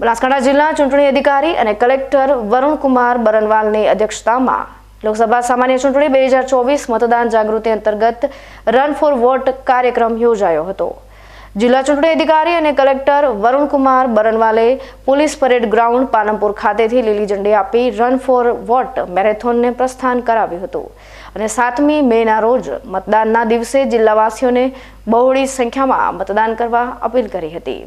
બનાસકાંઠા જિલ્લા ચૂંટણી અધિકારી અને કલેક્ટર વરુણકુમાર બરનવાલની અધ્યક્ષતામાં લોકસભા સામાન્ય ચૂંટણી બે હજાર ચોવીસ મતદાન જાગૃતિ અંતર્ગત રન ફોર વોટ કાર્યક્રમ યોજાયો હતો. જિલ્લા ચૂંટણી અધિકારી અને કલેક્ટર વરુણકુમાર બરનવાલે પોલીસ પરેડ ગ્રાઉન્ડ પાલનપુર ખાતેથી લીલી ઝંડી આપી રન ફોર વોટ મેરેથોનને પ્રસ્થાન કરાવ્યું હતું અને સાતમી મેના રોજ મતદાનના દિવસે જિલ્લાવાસીઓને બહોળી સંખ્યામાં મતદાન કરવા અપીલ કરી હતી.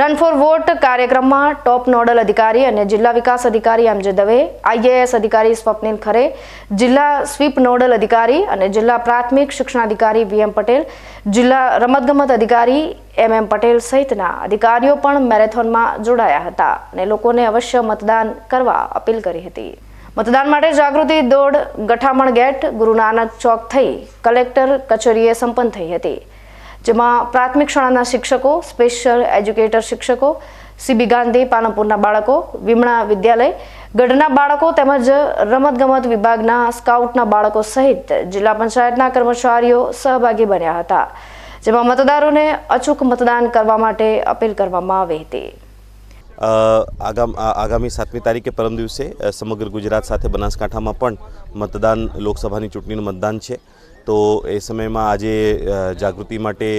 રન ફોર વોટ કાર્યક્રમમાં ટોપ નોડલ અધિકારી અને જિલ્લા વિકાસ અધિકારી એમજે દવે આઈએએસ અધિકારી સ્વપ્નિલ ખરે, જિલ્લા સ્વીપ નોડલ અધિકારી અને જિલ્લા પ્રાથમિક શિક્ષણાધિકારી વીએમ પટેલ, જિલ્લા રમતગમત અધિકારી એમ એમ પટેલ સહિતના અધિકારીઓ પણ મેરેથોનમાં જોડાયા હતા અને લોકોને અવશ્ય મતદાન કરવા અપીલ કરી હતી. મતદાન માટે જાગૃતિ દોડ, ગઠામણ ગેટ ગુરુ નાનક ચોક થઈ કલેક્ટર કચેરીએ સંપન્ન થઈ હતી. જેમાં પ્રાથમિક શાળાના શિક્ષકો સ્પેશિયલ એજ્યુકેટર શિક્ષકો સીબી ગાંધી, પાલનપુરના બાળકો, વિમણા વિદ્યાલય, ગઢના બાળકો તેમજ રમતગમત વિભાગના સ્કાઉટના બાળકો સહિત જિલ્લા પંચાયતના કર્મચારીઓ સહભાગી બન્યા હતા, જેમાં મતદારોને અચૂક મતદાન કરવા માટે અપીલ કરવામાં આવી હતી. આગામી સાતમી તારીખે પરમ દિવસે સમગ્ર ગુજરાત સાથે બનાસકાંઠામાં પણ મતદાન, લોકસભાની ચૂંટણીનું મતદાન છે. તો એ સમયમાં આજે જાગૃતિ માટે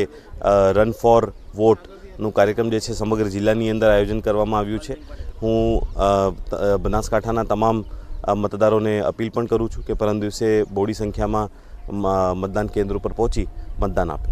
રન ફોર વોટનું કાર્યક્રમ જે છે સમગ્ર જિલ્લાની અંદર આયોજન કરવામાં આવ્યું છે. હું બનાસકાંઠાના તમામ મતદારોને અપીલ પણ કરું છું કે પરમ દિવસે બોડી સંખ્યામાં મતદાન કેન્દ્ર ઉપર પહોંચી મતદાન આપે.